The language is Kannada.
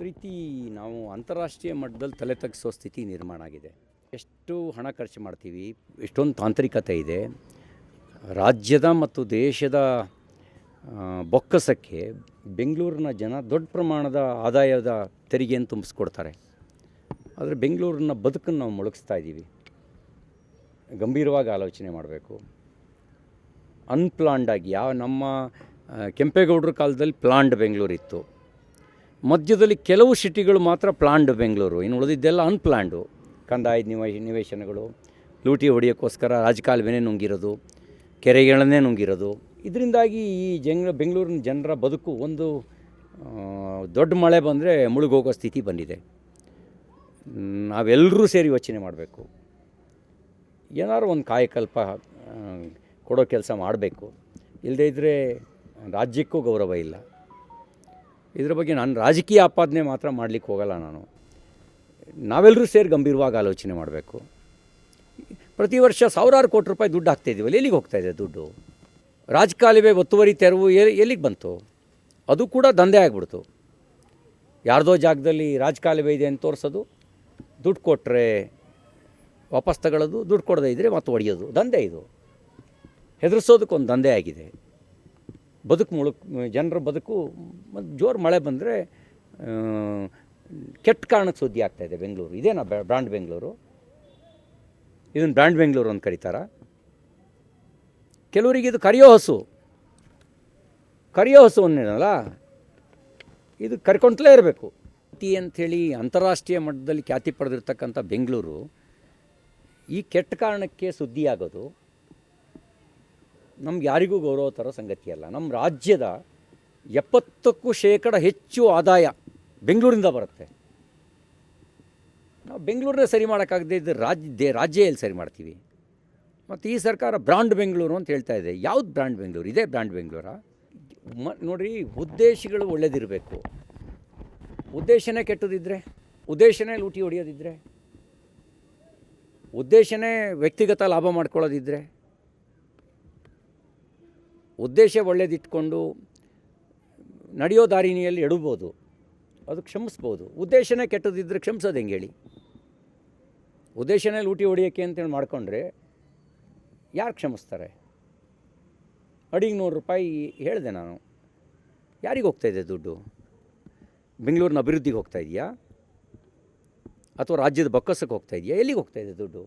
ಸ್ಥಿತಿ ನಾವು ಅಂತಾರಾಷ್ಟ್ರೀಯ ಮಟ್ಟದಲ್ಲಿ ತಲೆ ತಗ್ಸೋ ಸ್ಥಿತಿ ನಿರ್ಮಾಣ ಆಗಿದೆ. ಎಷ್ಟು ಹಣ ಖರ್ಚು ಮಾಡ್ತೀವಿ, ಎಷ್ಟೊಂದು ತಾಂತ್ರಿಕತೆ ಇದೆ. ರಾಜ್ಯದ ಮತ್ತು ದೇಶದ ಬೊಕ್ಕಸಕ್ಕೆ ಬೆಂಗಳೂರಿನ ಜನ ದೊಡ್ಡ ಪ್ರಮಾಣದ ಆದಾಯದ ತೆರಿಗೆಯನ್ನು ತುಂಬಿಸ್ಕೊಡ್ತಾರೆ. ಆದರೆ ಬೆಂಗಳೂರಿನ ಬದುಕನ್ನು ನಾವು ಮುಳುಗಿಸ್ತಾ ಇದ್ದೀವಿ. ಗಂಭೀರವಾಗಿ ಆಲೋಚನೆ ಮಾಡಬೇಕು. ಅನ್ಪ್ಲಾನ್ಡಾಗಿ ಯಾವ ನಮ್ಮ ಕೆಂಪೇಗೌಡರ ಕಾಲದಲ್ಲಿ ಪ್ಲಾನ್ಡ್ ಬೆಂಗಳೂರು ಇತ್ತು ಮಧ್ಯದಲ್ಲಿ ಕೆಲವು ಸಿಟಿಗಳು ಮಾತ್ರ ಪ್ಲಾನ್ಡ್ ಬೆಂಗಳೂರು. ಇನ್ನು ಉಳಿದಿದ್ದೆಲ್ಲ ಅನ್ಪ್ಲಾನ್ಡು ಕಂದಾಯದ ನಿವೇಶ ನಿವೇಶನಗಳು, ಲೂಟಿ ಹೊಡೆಯೋಕ್ಕೋಸ್ಕರ ರಾಜಕಾಲುವೆನೇ ನುಂಗಿರೋದು, ಕೆರೆಗಳನ್ನೇ ನುಂಗಿರೋದು. ಇದರಿಂದಾಗಿ ಈ ಜಂಗ, ಬೆಂಗಳೂರಿನ ಜನರ ಬದುಕು ಒಂದು ದೊಡ್ಡ ಮಳೆ ಬಂದರೆ ಮುಳುಗೋಗೋ ಸ್ಥಿತಿ ಬಂದಿದೆ. ನಾವೆಲ್ಲರೂ ಸೇರಿ ಯೋಚನೆ ಮಾಡಬೇಕು. ಏನಾದ್ರು ಒಂದು ಕಾಯಕಲ್ಪ ಕೊಡೋ ಕೆಲಸ ಮಾಡಬೇಕು. ಇಲ್ಲದೇ ಇದ್ದರೆ ರಾಜ್ಯಕ್ಕೂ ಗೌರವ ಇಲ್ಲ. ಇದ್ರ ಬಗ್ಗೆ ನಾನು ರಾಜಕೀಯ ಆಪಾದನೆ ಮಾತ್ರ ಮಾಡಲಿಕ್ಕೆ ಹೋಗಲ್ಲ ನಾನು. ನಾವೆಲ್ಲರೂ ಸೇರಿ ಗಂಭೀರವಾಗಿ ಆಲೋಚನೆ ಮಾಡಬೇಕು. ಪ್ರತಿ ವರ್ಷ ಸಾವಿರಾರು ಕೋಟಿ ರೂಪಾಯಿ ದುಡ್ಡು ಹಾಕ್ತಾಯಿದ್ದೀವಲ್ಲ ಎಲ್ಲಿಗೆ ಹೋಗ್ತಾ ಇದೆ ದುಡ್ಡು? ರಾಜಕಾಲುವೆ ಒತ್ತುವರಿ ತೆರವು ಎಲ್ಲಿಗೆ ಬಂತು? ಅದು ಕೂಡ ದಂಧೆ ಆಗಿಬಿಡ್ತು. ಯಾರ್ದೋ ಜಾಗದಲ್ಲಿ ರಾಜಕಾಲುವೆ ಇದೆ ಅಂತ ತೋರಿಸೋದು, ದುಡ್ಡು ಕೊಟ್ಟರೆ ವಾಪಸ್ ತಗೊಳ್ಳೋದು, ದುಡ್ಡು ಕೊಡದೇ ಇದ್ದರೆ ಮತ್ತೆ ಒಡೆಯೋದು, ದಂಧೆ ಇದು. ಹೆದರ್ಸೋದಕ್ಕೊಂದು ದಂಧೆ ಆಗಿದೆ. ಬದುಕು ಮುಳುಕ್, ಜನರ ಬದುಕು ಮತ್ತು ಜೋರು ಮಳೆ ಬಂದರೆ ಕೆಟ್ಟ ಕಾರಣಕ್ಕೆ ಸುದ್ದಿ ಆಗ್ತಾಯಿದೆ ಬೆಂಗಳೂರು. ಇದೇನಾ ಬ್ರಾಂಡ್ ಬೆಂಗಳೂರು. ಇದನ್ನು ಬ್ರ್ಯಾಂಡ್ ಬೆಂಗಳೂರು ಅಂತ ಕರೀತಾರ. ಕೆಲವರಿಗೆ ಇದು ಕರಿಯೋ ಹಸು. ಕರಿಯೋ ಹಸು ಅನ್ನಲ್ಲ ಇದು ಕರ್ಕೊಂತಲೇ ಇರಬೇಕು. ಅತಿ ಅಂಥೇಳಿ ಅಂತಾರಾಷ್ಟ್ರೀಯ ಮಟ್ಟದಲ್ಲಿ ಖ್ಯಾತಿ ಪಡೆದಿರ್ತಕ್ಕಂಥ ಬೆಂಗಳೂರು, ಈ ಕೆಟ್ಟ ಕಾರಣಕ್ಕೆ ಸುದ್ದಿ ಆಗೋದು ನಮ್ಗೆ ಯಾರಿಗೂ ಗೌರವ ತರೋ ಸಂಗತಿ ಅಲ್ಲ. ನಮ್ಮ ರಾಜ್ಯದ ಎಪ್ಪತ್ತಕ್ಕೂ ಶೇಕಡ ಹೆಚ್ಚು ಆದಾಯ ಬೆಂಗಳೂರಿಂದ ಬರುತ್ತೆ. ನಾವು ಬೆಂಗಳೂರನ್ನ ಸರಿ ಮಾಡೋಕ್ಕಾಗದೆ ಇದ್ದ ರಾಜ್ಯ ರಾಜ್ಯ ಎಲ್ಲಿ ಸರಿ ಮಾಡ್ತೀವಿ. ಮತ್ತು ಈ ಸರ್ಕಾರ ಬ್ರಾಂಡ್ ಬೆಂಗಳೂರು ಅಂತ ಹೇಳ್ತಾ ಇದೆ. ಯಾವ್ದು ಬ್ರಾಂಡ್ ಬೆಂಗಳೂರು? ಇದೇ ಬ್ರಾಂಡ್ ಬೆಂಗಳೂರಾ? ಮ, ನೋಡಿರಿ, ಉದ್ದೇಶಗಳು ಒಳ್ಳೇದಿರಬೇಕು. ಉದ್ದೇಶನೇ ಕೆಟ್ಟದಿದ್ದರೆ ಉದ್ದೇಶನೇ ಲೂಟಿ ಹೊಡೆಯೋದಿದ್ದರೆ ಉದ್ದೇಶನೇ ವ್ಯಕ್ತಿಗತ ಲಾಭ ಮಾಡ್ಕೊಳ್ಳೋದಿದ್ದರೆ ಉದ್ದೇಶ ಒಳ್ಳೇದಿಟ್ಕೊಂಡು ನಡೆಯೋ ದಾರಿನಿಯಲ್ಲಿ ಎಡಬೋದು. ಅದು ಕ್ಷಮಿಸ್ಬೋದು. ಉದ್ದೇಶನೇ ಕೆಟ್ಟದಿದ್ದರೆ ಕ್ಷಮಿಸೋದು ಹೆಂಗೆ ಹೇಳಿ? ಉದ್ದೇಶನೇ ಲೂಟಿ ಹೊಡಿಯೋಕ್ಕೆ ಅಂತೇಳಿ ಮಾಡ್ಕೊಂಡ್ರೆ ಯಾರು ಕ್ಷಮಿಸ್ತಾರೆ? ಅಡಿಗೆ ನೂರು ರೂಪಾಯಿ ಹೇಳಿದೆ ನಾನು. ಯಾರಿಗೆ ಹೋಗ್ತಾಯಿದೆ ದುಡ್ಡು? ಬೆಂಗಳೂರಿನ ಅಭಿವೃದ್ಧಿಗೆ ಹೋಗ್ತಾ ಇದೆಯಾ? ಅಥವಾ ರಾಜ್ಯದ ಬೊಕ್ಕಸಕ್ಕೆ ಹೋಗ್ತಾ ಇದೆಯಾ? ಎಲ್ಲಿಗೆ ಹೋಗ್ತಾ ಇದೆ ದುಡ್ಡು?